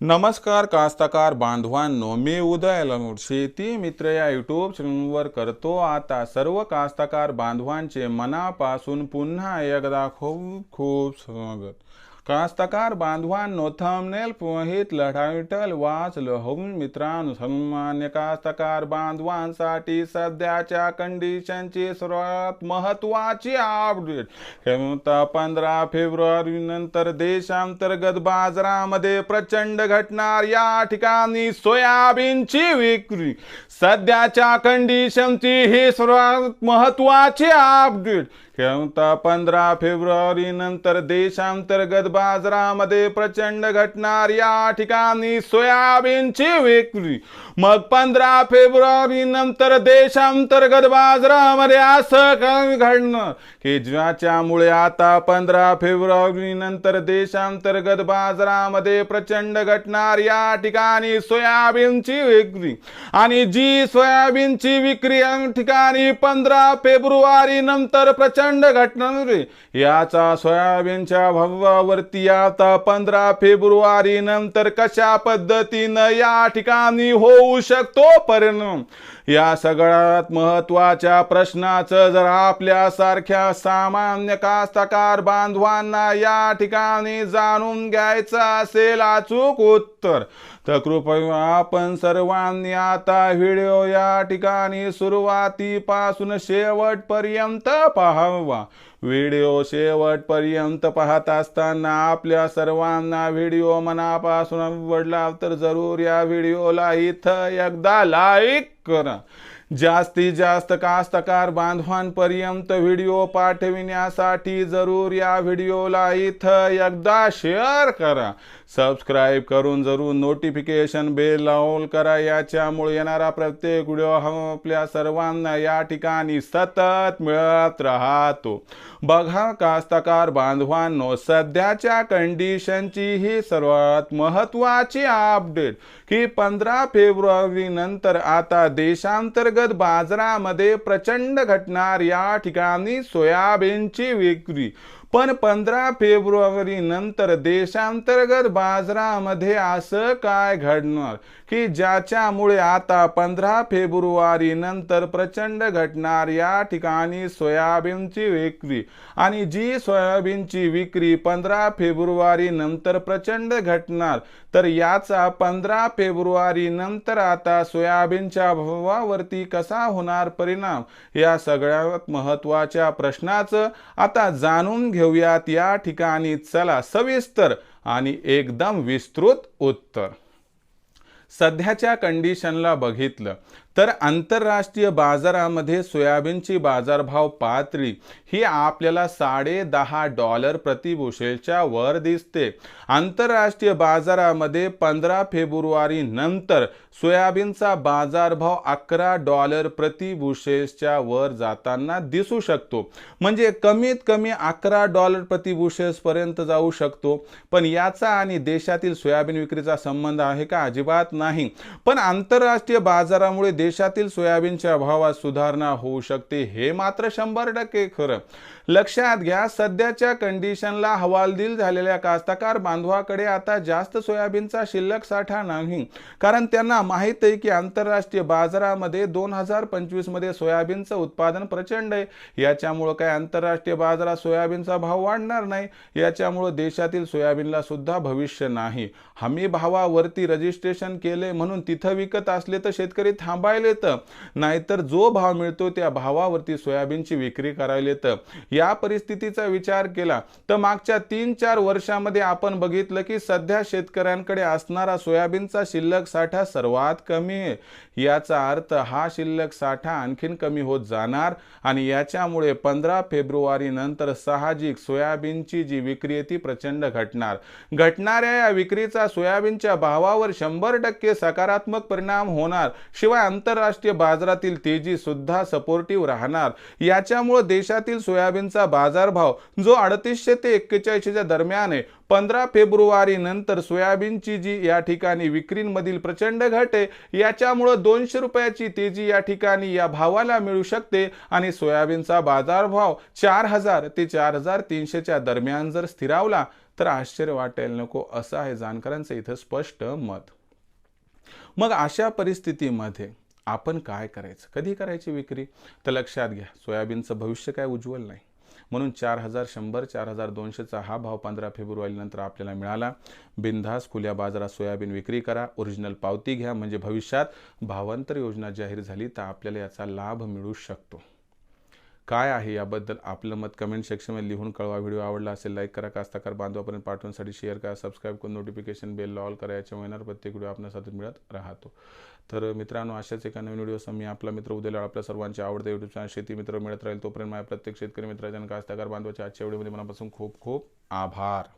नमस्कार कास्तकार बांधवांनो मी उदय लंगोट शेती मित्र या यूट्यूब चॅनलवर करतो आता सर्व कास्तकार बांधवांचे मनापासून पुन्हा एकदा खूप खूप स्वागत. कास्तकार बांधवांनो थंबनेल पोहित लढाविठल वाचलं होऊन मित्रांनो सन्मान्य कास्तकार बांधवांसाठी सध्याच्या कंडिशनची सर्वात महत्वाची अपडेट हेमंता पंधरा फेब्रुवारी नंतर देशांतर्गत बाजारामध्ये प्रचंड घटणार. या ठिकाणी सोयाबीनची विक्री. सध्याच्या कंडिशनची ही सर्वात महत्वाची अपडेट क्षमता पंधरा फेब्रुवारी नंतर देशांतर्गत बाजारामध्ये प्रचंड घटणार. या ठिकाणी सोयाबीनची विक्री. मग पंधरा फेब्रुवारी नंतर देशांतर्गत बाजारामध्ये असं काय घडणार. की ज्याच्यामुळे आता पंधरा फेब्रुवारी नंतर देशांतर्गत बाजारामध्ये प्रचंड घटणार. या ठिकाणी सोयाबीनची विक्री. आणि जी सोयाबीनची विक्री या ठिकाणी पंधरा फेब्रुवारी नंतर प्रचंड घटणार याचा सोयाबीनच्या भावावरती आता पंधरा फेब्रुवारी नंतर कशा पद्धतीनं या ठिकाणी होऊ शकतो परिणाम? या सगळ्यात महत्त्वाच्या प्रश्नाचं जर आपल्या सारख्या सामान्य कास्तकार बांधवांना या ठिकाणी जाणून घ्यायचं असेल अचूक उत्तर तर कृपया आपण सर्वांनी आता व्हिडिओ या ठिकाणी सुरुवातीपासून शेवटपर्यंत पाहावं. व्हिडिओ शेवटपर्यंत पाहत असताना आपल्या सर्वांना व्हिडिओ मनापासून आवडला तर जरूर या व्हिडिओला इथं एकदा लाईक करा. जास्तीत जास्त कास्तकार बांधवांपर्यंत व्हिडिओ पाठविण्यासाठी जरूर या व्हिडिओला इथं एकदा शेअर करा. सबस्क्राईब करून जरूर नोटिफिकेशन बेल लावून करा. याच्यामुळे येणारा प्रत्येक व्हिडिओ हा आपल्या सर्वांना या ठिकाणी सतत मिळत राहतो. बघा कास्तकार बांधवांनो सध्याच्या कंडिशनची ही सर्वात महत्वाची अपडेट की पंधरा फेब्रुवारी नंतर आता देशांतर्गत बाजारामध्ये प्रचंड घटणार. या ठिकाणी सोयाबीनची विक्री. पण पंधरा फेब्रुवारी नंतर देशांतर्गत बाजारामध्ये असं काय घडणार? की ज्याच्यामुळे आता पंधरा फेब्रुवारी नंतर प्रचंड घटणार या ठिकाणी सोयाबीनची विक्री? आणि जी सोयाबीनची विक्री पंधरा फेब्रुवारी नंतर प्रचंड घटणार तर याचा पंधरा फेब्रुवारी नंतर आता सोयाबीनच्या भावावरती कसा होणार परिणाम? या सगळ्यात महत्त्वाच्या प्रश्नाचं आता जाणून घेऊयात या ठिकाणी. चला सविस्तर आणि एकदम विस्तृत उत्तर. सध्याच्या कंडिशनला बघितलं तर आंतरराष्ट्रीय बाजारामध्ये सोयाबीनची बाजारभाव पातळी ही आपल्याला साडे दहा डॉलर प्रतिबुशेलच्या वर दिसते. आंतरराष्ट्रीय बाजारामध्ये पंधरा फेब्रुवारी नंतर सोयाबीनचा बाजारभाव अकरा डॉलर प्रतिबुशेल्सच्या वर जाताना दिसू शकतो. म्हणजे कमीत कमी अकरा डॉलर प्रतिबुशेल्सपर्यंत जाऊ शकतो. पण याचा आणि देशातील सोयाबीन विक्रीचा संबंध आहे का? अजिबात नाही. पण आंतरराष्ट्रीय बाजारामुळे देशातील सोयाबीनच्या भावात सुधारणा होऊ शकते हे मात्र शंभर टक्के खरं. लक्षात घ्या सध्याच्या कंडिशनला हवालदिल झालेल्या कास्तकार बांधवाकडे आता जास्त सोयाबीनचा शिल्लक साठा नाही. कारण त्यांना माहीत आहे की आंतरराष्ट्रीय बाजारामध्ये दोन हजार पंचवीसमध्ये सोयाबीनचं उत्पादन प्रचंड आहे. याच्यामुळं काय आंतरराष्ट्रीय बाजारात सोयाबीनचा भाव वाढणार नाही? याच्यामुळं देशातील सोयाबीनला सुद्धा भविष्य नाही. हमी भावावरती रजिस्ट्रेशन के केले म्हणून तिथं विकत असले तर शेतकरी थांबायला येतं. नाहीतर जो भाव मिळतो त्या भावावरती सोयाबीनची विक्री करायला येतं. या परिस्थितीचा विचार केला तर मागच्या तीन चार वर्षामध्ये आपण बघितलं की सध्या शेतकऱ्यांकडे असणारा सोयाबीनचा शिल्लक साठा सर्वात कमी आहे. याचा अर्थ हा शिल्लक साठा आणखीन कमी होत जाणार आणि याच्यामुळे पंधरा फेब्रुवारी नंतर साहजिक सोयाबीनची जी विक्री आहे ती प्रचंड घटणार. घटणाऱ्या या विक्रीचा सोयाबीनच्या भावावर शंभर टक्के सकारात्मक परिणाम होणार. शिवाय आंतरराष्ट्रीय बाजारातील तेजी सुद्धा सपोर्टिव्ह राहणार. याच्यामुळे देशातील सोयाबीनचा बाजारभाव जो अडतीसशे ते एक्केचाळीसच्या दरम्यान आहे पंधरा फेब्रुवारी नंतर सोयाबीनची जी या ठिकाणी विक्रींमधील प्रचंड घट आहे याच्यामुळं दोनशे रुपयाची तेजी या ठिकाणी या भावाला मिळू शकते आणि सोयाबीनचा बाजारभाव चार हजार ते चार हजार तीनशेच्या दरम्यान जर स्थिरावला तर आश्चर्य वाटायला नको असं आहे जाणकारांचं इथं स्पष्ट मत. मग अशा परिस्थितीमध्ये आपण काय करायचं? कधी करायची विक्री? तर लक्षात घ्या सोयाबीनचं भविष्य काय उज्ज्वल नाही. म्हणून चार हजार शंभर चार हजार दोनशेचा हा भाव पंधरा फेब्रुवारीनंतर आपल्याला मिळाला. बिनधास खुल्या बाजारात सोयाबीन विक्री करा. ओरिजिनल पावती घ्या. म्हणजे भविष्यात भावांतर योजना जाहीर झाली तर आपल्याला याचा लाभ मिळू शकतो. काय आहे याबद्दल आपलं मत कमेंट सेक्शनमध्ये लिहून कळवा. व्हिडिओ आवडला असेल लाईक करा. कास्ताकार बांधवापर्यंत पाठवण्यासाठी शेअर करा. सबस्क्राईब करून नोटिफिकेशन बेल ऑल करा. याच्या महिन्यावर प्रत्येक व्हिडिओ आपल्या मिळत राहतो. तर मित्रांनो अशाच एका नवीन व्हिडिओ मी आपला मित्र उद्याला आपल्या सर्वांचे आवडते युट्यूब चॅनल शेती मित्र मिळत राहील. तोपर्यंत माझ्या प्रत्येक शेतकरी मित्राच्या कास्ताकार बांधवाच्या आजच्या व्हिडिओमध्ये मनापासून खूप खूप आभार.